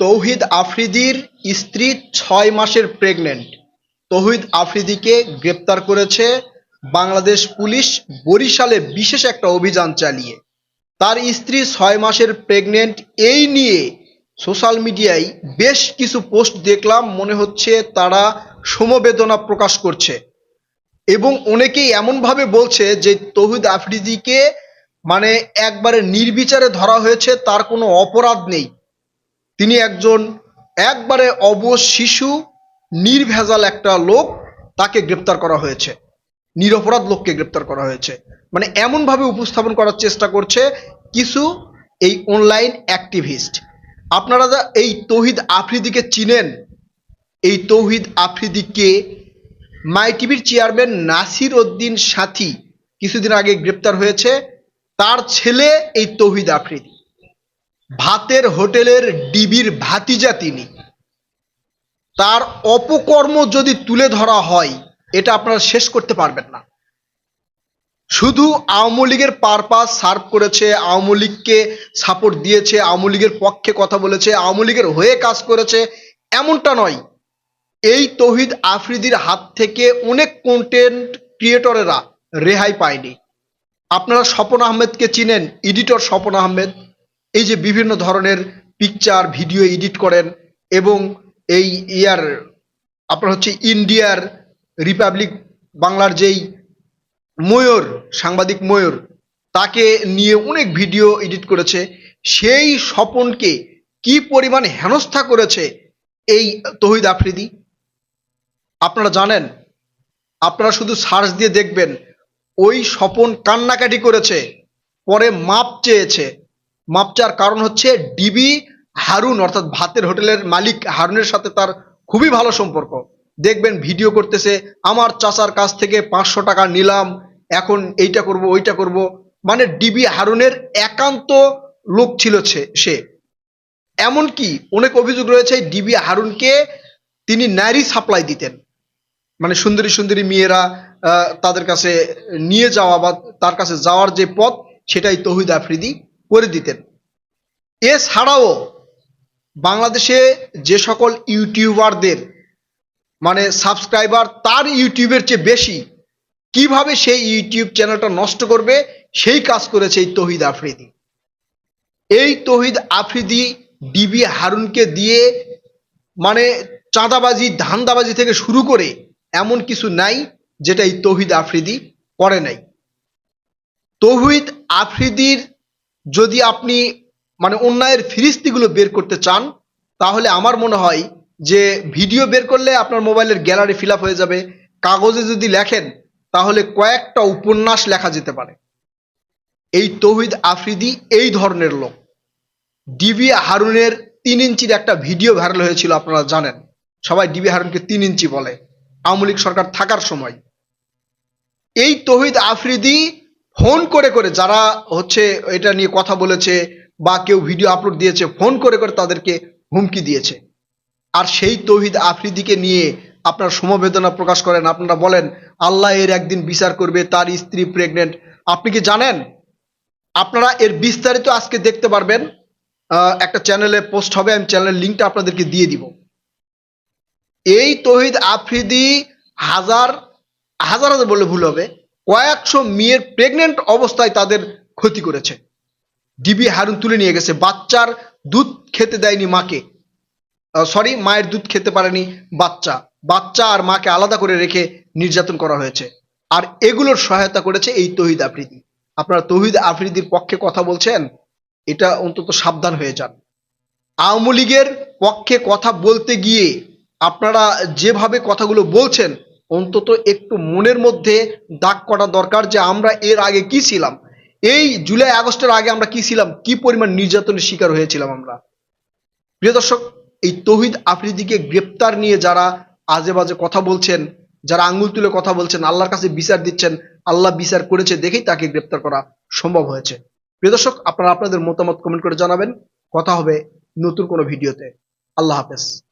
তৌহিদ আফ্রিদির স্ত্রী ছয় মাসের প্রেগনেন্ট তৌহিদ আফ্রিদিকে গ্রেপ্তার করেছে বাংলাদেশ পুলিশ বরিশালে বিশেষ একটা অভিযান চালিয়ে। তার স্ত্রী ছয় মাসের প্রেগনেন্ট এই নিয়ে সোশ্যাল মিডিয়ায় বেশ কিছু পোস্ট দেখলাম, মনে হচ্ছে তারা সমবেদনা প্রকাশ করছে। এবং অনেকেই এমনভাবে বলছে যে তৌহিদ আফ্রিদিকে মানে একবারে নির্বিচারে ধরা হয়েছে, তার কোনো অপরাধ নেই। তিনি একজন একবারে অবশ শিশু, নির্ভেজাল একটা লোক, তাকে গ্রেপ্তার করা হয়েছে। নিরপরাধ লোককে গ্রেপ্তার করা হয়েছে। মানে এমনভাবে উপস্থাপন করার চেষ্টা করছে কিছু এই অনলাইন অ্যাক্টিভিস্ট আপনারা যা এই তৌহিদ আফ্রিদিকে চিনেন, এই তৌহিদ আফ্রিদিকে মাই টিভির চেয়ারম্যান নাসির উদ্দিন সাথী কিছুদিন আগে গ্রেপ্তার হয়েছে। তার ছেলে এই তৌহিদ আফ্রিদি। ভাতের হোটেলের ডিবির ভাতিজা তিনি। তার অপকর্ম যদি তুলে ধরা হয়, এটা আপনারা শেষ করতে পারবেন না। শুধু আওয়ামী লীগের পারপাস সার্ভ করেছে, আওয়ামী লীগকে সাপোর্ট দিয়েছে, আওয়ামী লীগের পক্ষে কথা বলেছে, আওয়ামী লীগের হয়ে কাজ করেছে, এমনটা নয়। এই তহিদ আফ্রিদির হাত থেকে অনেক কন্টেন্ট ক্রিয়েটরেরা রেহাই পায়নি। আপনারা স্বপন আহমেদকে চিনেন এডিটর স্বপন আহমেদ। এই যে বিভিন্ন ধরনের পিকচার ভিডিও এডিট করেন এবং এই ইয়ার আপনার হচ্ছে ইন্ডিয়ার রিপাবলিক বাংলার যেই ময়ূর, সাংবাদিক ময়ূর, তাকে নিয়ে অনেক ভিডিও এডিট করেছে। সেই স্বপনকে কি পরিমাণ হেনস্থা করেছে এই তহিদ আফ্রিদি? আপনারা জানেন, আপনারা শুধু সার্চ দিয়ে দেখবেন, ওই স্বপন কান্নাকাটি করেছে, পরে মাপ চেয়েছে। মাপ চাওয়ার কারণ হচ্ছে ডিবি হারুন, অর্থাৎ ভাতের হোটেলের মালিক হারুনের সাথে তার খুবই ভালো সম্পর্ক। দেখবেন ভিডিও করতেছে, আমার চাচার কাছ থেকে পাঁচশো টাকা নিলাম, এখন এইটা করব, ওইটা করব। মানে ডিবি হারুনের একান্ত লোক ছিল সে- সে। এমনকি অনেক অভিযোগ রয়েছে ডিবি হারুনকে তিনি নারী সাপ্লাই দিতেন। মানে সুন্দরী সুন্দরী মেয়েরা তাদের কাছে নিয়ে যাওয়া বা তার কাছে যাওয়ার যে পথ, সেটাই তহিদ আফ্রিদি করে দিতেন। এছাড়াও বাংলাদেশে যে সকল ইউটিউবারদের মানে সাবস্ক্রাইবার তার ইউটিউবের চেয়ে বেশি, কীভাবে সেই ইউটিউব চ্যানেলটা নষ্ট করবে, সেই কাজ করেছে এই তহিদ আফ্রিদি। এই তহিদ আফ্রিদি ডিবি হারুনকে দিয়ে মানে চাঁদাবাজি, ধান্দাবাজি থেকে শুরু করে এমন কিছু নাই যেটা এই তহিদ আফ্রিদি করে নাই। তহিদ আফ্রিদির যদি আপনি মানে অন্যায়ের ফিরিস্তিগুলো বের করতে চান, তাহলে আমার মনে হয় যে ভিডিও বের করলে আপনার মোবাইলের গ্যালারি ফিল হয়ে যাবে। কাগজে যদি লেখেন, তাহলে কয়েকটা উপন্যাস লেখা যেতে পারে। এই তৌহিদ আফ্রিদি এই ধরনের লোক। ডিবি হারুনের তিন ইঞ্চির একটা ভিডিও ভাইরাল হয়েছিল, আপনারা জানেন। সবাই ডিবি হারুনকে তিন ইঞ্চি বলে। আওয়ামী লীগ সরকার থাকার সময়। এই তহিদ আফ্রিদি ফোন করে করে যারা হচ্ছে এটা নিয়ে কথা বলেছে বা কেউ ভিডিও আপলোড দিয়েছে, ফোন করে করে তাদেরকে হুমকি দিয়েছে। আর সেই তৌহিদ আফ্রিদিকে নিয়ে আপনার সমবেদনা প্রকাশ করেন, আপনারা বলেন, আল্লাহ এর একদিন বিচার করবে, তার স্ত্রী প্রেগনেন্ট আপনি কি জানেন? আপনারা এর বিস্তারিত আজকে দেখতে পারবেন। একটা চ্যানেলে পোস্ট হবে, আমি চ্যানেলের লিঙ্কটা আপনাদেরকে দিয়ে দিব। এই তহিদ আফ্রিদি হাজার হাজার হাজার বললে ভুল হবে। কয়েকশো মেয়ের প্রেগনেন্ট অবস্থায় তাদের ক্ষতি করেছে। ডিবি হারুন তুলে নিয়ে গেছে। বাচ্চার দুধ খেতে দেয়নি মাকে। সরি মায়ের দুধ খেতে পারেনি বাচ্চা। বাচ্চা আর মাকে আলাদা করে রেখে নির্যাতন করা হয়েছে। আর এগুলোর সহায়তা করেছে এই তহিদ আফ্রিদি। আপনারা তহিদ আফ্রিদির পক্ষে কথা বলছেন? এটা অন্তত সাবধান হয়ে যান। আওয়ামী লীগের পক্ষে কথা বলতে গিয়ে আপনারা যেভাবে কথাগুলো বলছেন অন্তত একটু মনের মধ্যে দাগ করা দরকার যে আমরা এর আগে কি ছিলাম? এই জুলাই, আগস্টের আগে আমরা কি ছিলাম? কি পরিমাণ নির্যাতনের শিকার হয়েছিলাম আমরা? প্রিয় দর্শক, এই তহিদ আফ্রিদিকে গ্রেপ্তার নিয়ে যারা আজে বাজে কথা বলছেন, যারা আঙ্গুল তুলে কথা বলছেন, আল্লাহর কাছে বিচার দিচ্ছেন, আল্লাহ বিচার করেছে দেখেই তাকে গ্রেপ্তার করা সম্ভব হয়েছে। প্রিয় দর্শক, আপনারা আপনাদের মতামত কমেন্ট করে জানাবেন। কথা হবে নতুন কোনো ভিডিওতে। আল্লাহ হাফেজ।